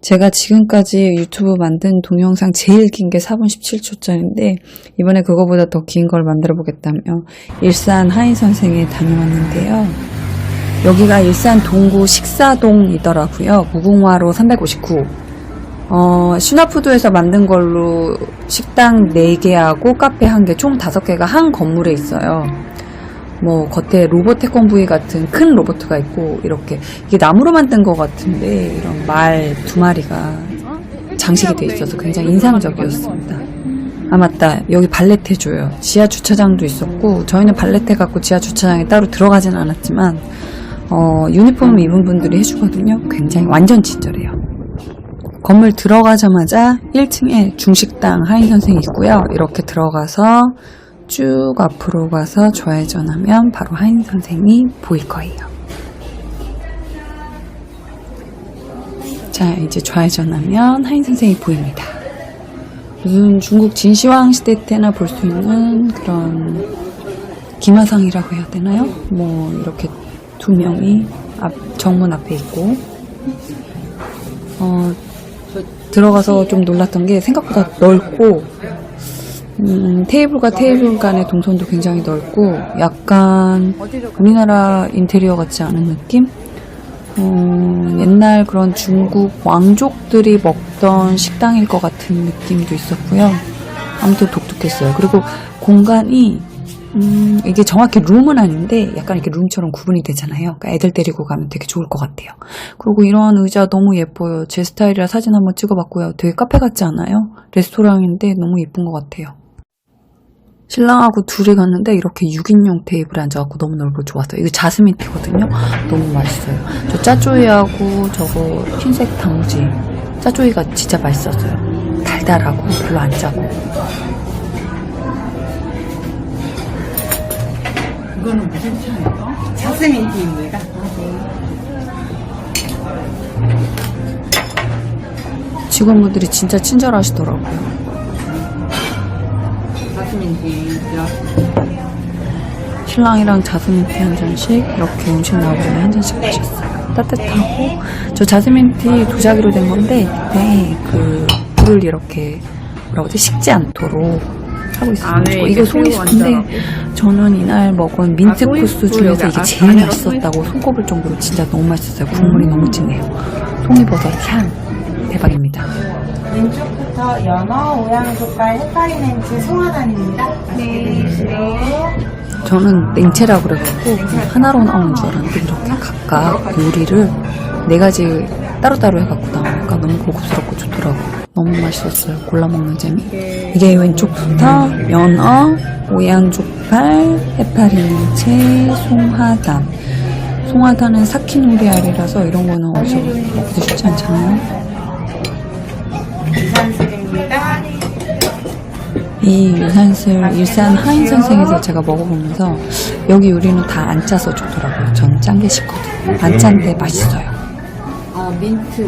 제가 지금까지 유튜브 만든 동영상 제일 긴 게 4분 17초짜리인데 이번에 그거보다 더 긴 걸 만들어 보겠다며 일산 하인 선생에 다녀왔는데요. 여기가 일산 동구 식사동이더라고요. 무궁화로 359. 어, 슈나푸드에서 만든 걸로 식당 4개하고 카페 1개, 총 5개가 한 건물에 있어요. 뭐 겉에 로봇 태권브이 같은 큰 로봇가 있고 이렇게 이게 나무로 만든 것 같은데 이런 말 두 마리가 장식이 돼 있어서 굉장히 인상적이었습니다. 아 맞다 여기 발렛 해줘요. 지하 주차장도 있었고 저희는 발렛 해갖고 지하 주차장에 따로 들어가진 않았지만 어, 유니폼 입은 분들이 해주거든요. 굉장히 완전 친절해요. 건물 들어가자마자 1층에 중식당 하인 선생이 있고요. 이렇게 들어가서 쭉 앞으로 가서 좌회전하면 바로 하인 선생이 보일 거예요. 자, 이제 좌회전하면 하인 선생이 보입니다. 무슨 중국 진시황 시대 때나 볼 수 있는 그런 기마상이라고 해야 되나요? 뭐 이렇게 두 명이 앞, 정문 앞에 있고 어, 들어가서 좀 놀랐던 게 생각보다 넓고 음, 테이블과 테이블 간의 동선도 굉장히 넓고 약간 우리나라 인테리어 같지 않은 느낌? 어, 옛날 그런 중국 왕족들이 먹던 식당일 것 같은 느낌도 있었고요. 아무튼 독특했어요. 그리고 공간이 음, 이게 정확히 룸은 아닌데 약간 이렇게 룸처럼 구분이 되잖아요. 그러니까 애들 데리고 가면 되게 좋을 것 같아요. 그리고 이런 의자 너무 예뻐요. 제 스타일이라 사진 한번 찍어봤고요. 되게 카페 같지 않아요? 레스토랑인데 너무 예쁜 것 같아요. 신랑하고 둘이 갔는데 이렇게 6인용 테이블에 앉아갖고 너무 넓고 좋았어요. 이거 자스민 티거든요. 너무 맛있어요. 저 짜조이하고 저거 흰색 단무지. 짜조이가 진짜 맛있었어요. 달달하고 별로 안 짜고. 이거는 무슨 차예요? 자스민 티입니다. 직원분들이 진짜 친절하시더라고요. 자스민 티요. 신랑이랑 자스민 티 한 잔씩 이렇게 음식 전에 한 잔씩 마셨어요. 따뜻하고 저 자스민 티 도자기로 된 건데 네, 그 불을 이렇게 뭐라고 하지 식지 않도록 하고 있어요. 이게 이거 스프인데 완자라고? 저는 이날 먹은 민트 아, 코스 중에서 여기 이게 아- 제일 맛있었다고 손꼽을 정도로 진짜 너무 맛있었어요. 국물이 너무 진해요. 송이버섯 향 대박입니다. 왼쪽부터 연어, 오양족발, 해파리멘치, 송화단입니다. 네. 저는 냉채라고 그래갖고 하나로 나오는 줄 알았는데 이렇게 각각 요리를 네 가지 따로따로 해갖고 나오니까 너무 고급스럽고 좋더라고요. 너무 맛있었어요. 골라 먹는 재미. 이게 왼쪽부터 연어, 오양족발, 해파리채, 송화담. 송화담은 사키노리알이라서 이런 거는 어디서 먹기도 쉽지 않잖아요. 이 유산슬 일산 하인 선생에서 제가 먹어보면서 여기 요리는 다 안 짜서 좋더라고요. 전짠게 싫거든요. 안 짠데 맛있어요. 어, 민트.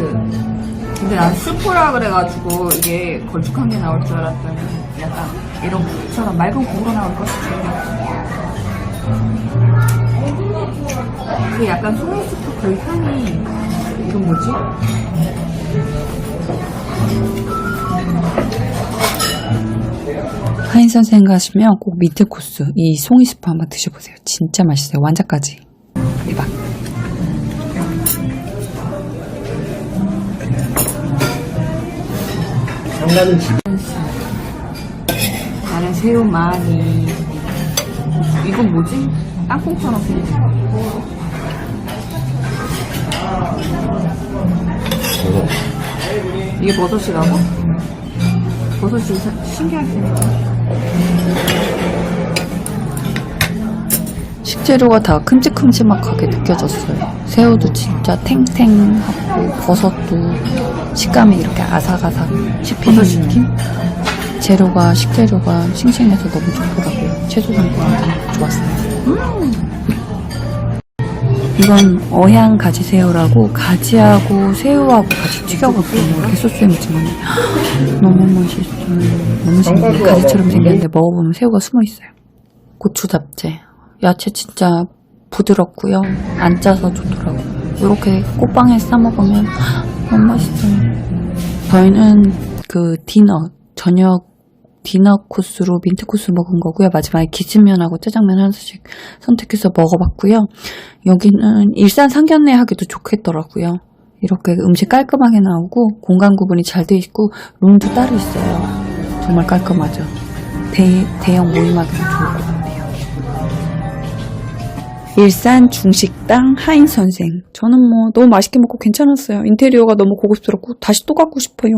근데 난 스프라 그래가지고 이게 걸쭉한 게 나올 줄 알았더니 약간 이런 국처럼 맑은 국으로 나올 것 같아요. 그 약간 송이 스프 그 향이 이건 뭐지? 하인 선생 가시면 꼭 미트 코스 이 송이 스프 한번 드셔보세요. 진짜 맛있어요. 완자까지. 대박. 나는 새우 많이. 이건 뭐지? 땅콩처럼 생긴 거. 이게 버섯이라고? 버섯이 사- 신기하게 생겼네. 식재료가 다 큼직큼직하게 느껴졌어요. 새우도 진짜 탱탱하고 버섯도 식감이 이렇게 아삭아삭 씹히는 느낌? 재료가 식재료가 싱싱해서 너무 좋더라고요. 채소 상품도 좋았어요. 이건 어향 가지새우라고 가지하고 새우하고 같이 튀겨갖고 이렇게 소스에 묻히면 너무 맛있어요. 너무 신기해요. 가지처럼 생겼는데 먹어보면 새우가 숨어있어요. 고추 잡채. 야채 진짜 부드럽고요. 안 짜서 좋더라고요. 이렇게 꽃빵에 싸 먹으면 너무 맛있어요. 저희는 그 디너, 저녁 디너 코스로 민트 코스 먹은 거고요. 마지막에 기침면하고 짜장면 하나씩 선택해서 먹어봤고요. 여기는 일산 상견례 하기도 좋겠더라고요. 이렇게 음식 깔끔하게 나오고 공간 구분이 잘 돼 있고 룸도 따로 있어요. 정말 깔끔하죠. 대, 대형 모임하기도 좋을 것 같아요. 일산 중식당 하인 선생. 저는 뭐 너무 맛있게 먹고 괜찮았어요. 인테리어가 너무 고급스럽고 다시 또 가고 싶어요.